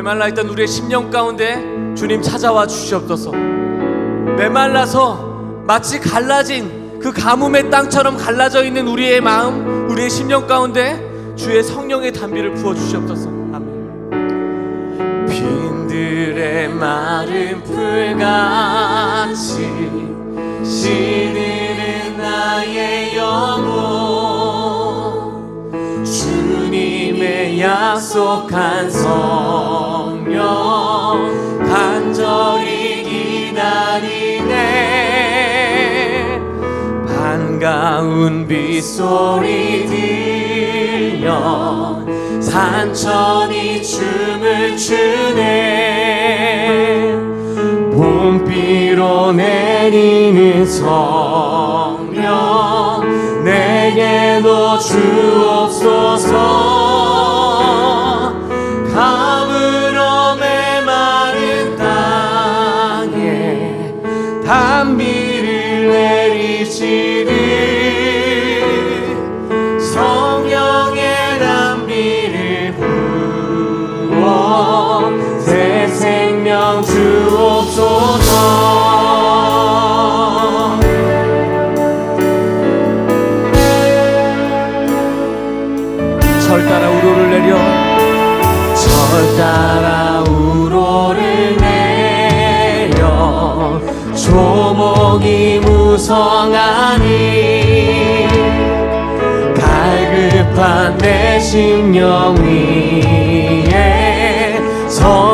메말라 있던 우리의 심령 가운데 주님 찾아와 주시옵소서. 메말라서 마치 갈라진 그 가뭄의 땅처럼 갈라져 있는 우리의 마음, 우리의 심령 가운데 주의 성령의 단비를 부어 주시옵소서. 아멘. 빈들의 마른 풀같이 시들은 나의 영혼 주님의 약속한 성령 간절히 기다리네. 반가운 빗소리 들려 산천이 춤을 추네. 봄비로 내리는 성령 내게도 주옵소서 절 따라 우로를 내려. 절 따라 우로를 내려. 조목이 무성하니 갈급한 내 심령 위에 성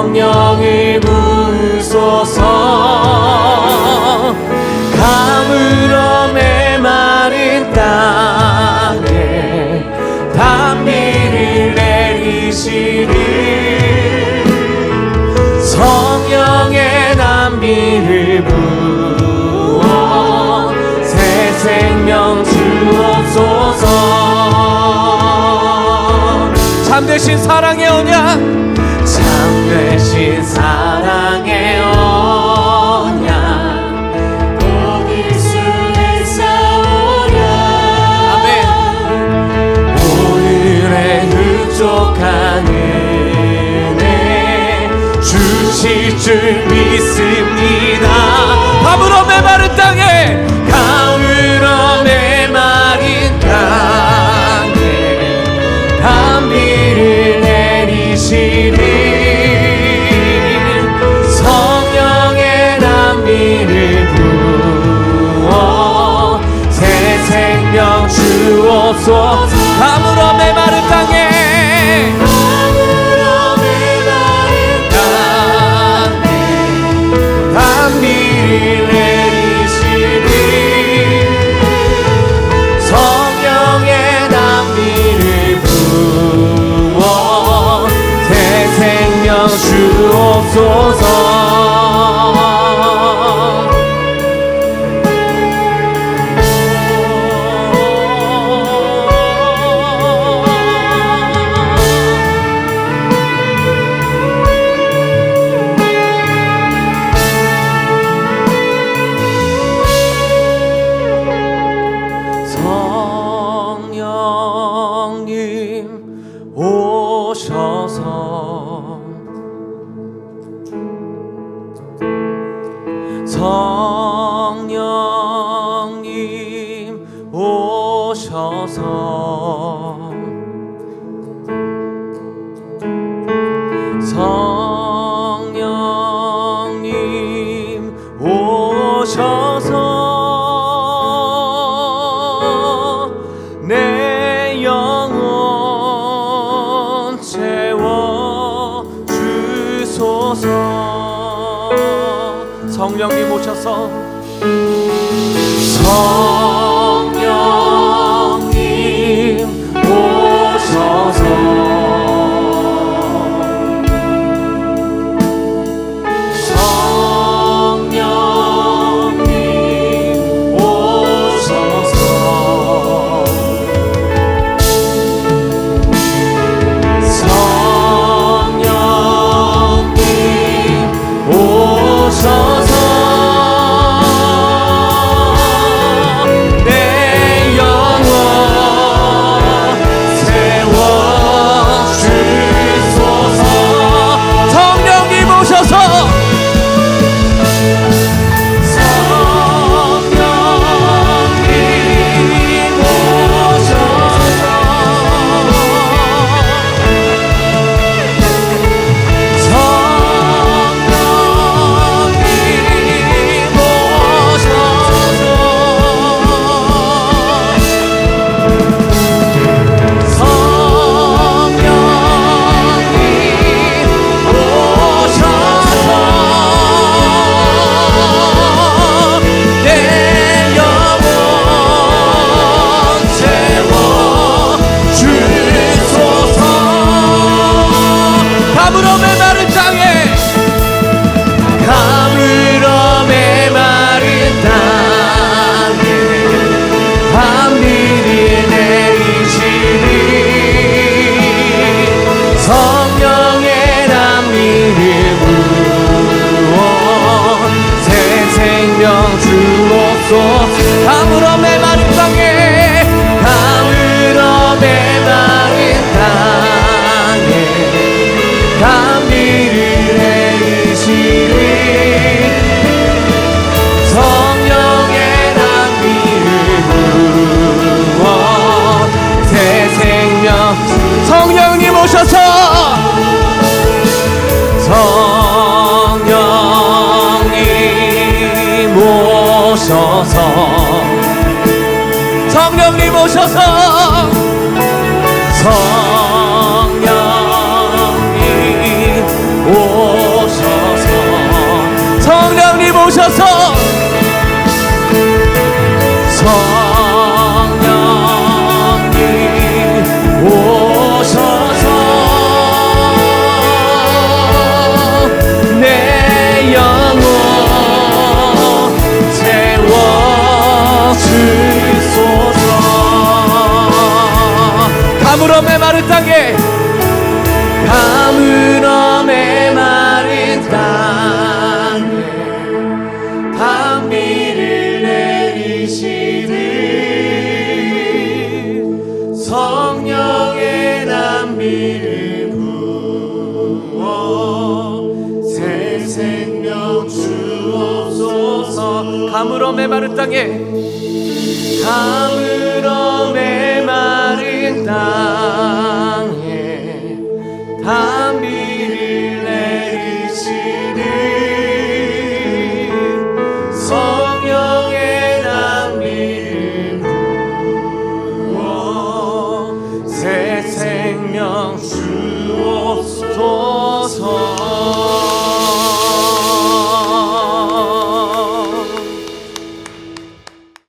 내리시리 성령의 단비를 부어 새 생명 주옵소서. 참되신 사랑의 언약 참되신 사랑 줄 믿습니다. 가물어 메마른 땅에 가물어 메마른 땅에 단비를 내리시리. 성령의 단비를 부어 새 생명 주옵소서. 가물어 메 주옵소서. 성령님 오셔서 성령님 오셔서 내 영혼 채워 주소서. 성령님 오셔서 성 오셔서 성령님 오셔서 성령님 오셔서 성령님 오셔서 가물어 메마른 땅에. 가물어 메마른 땅에. 담비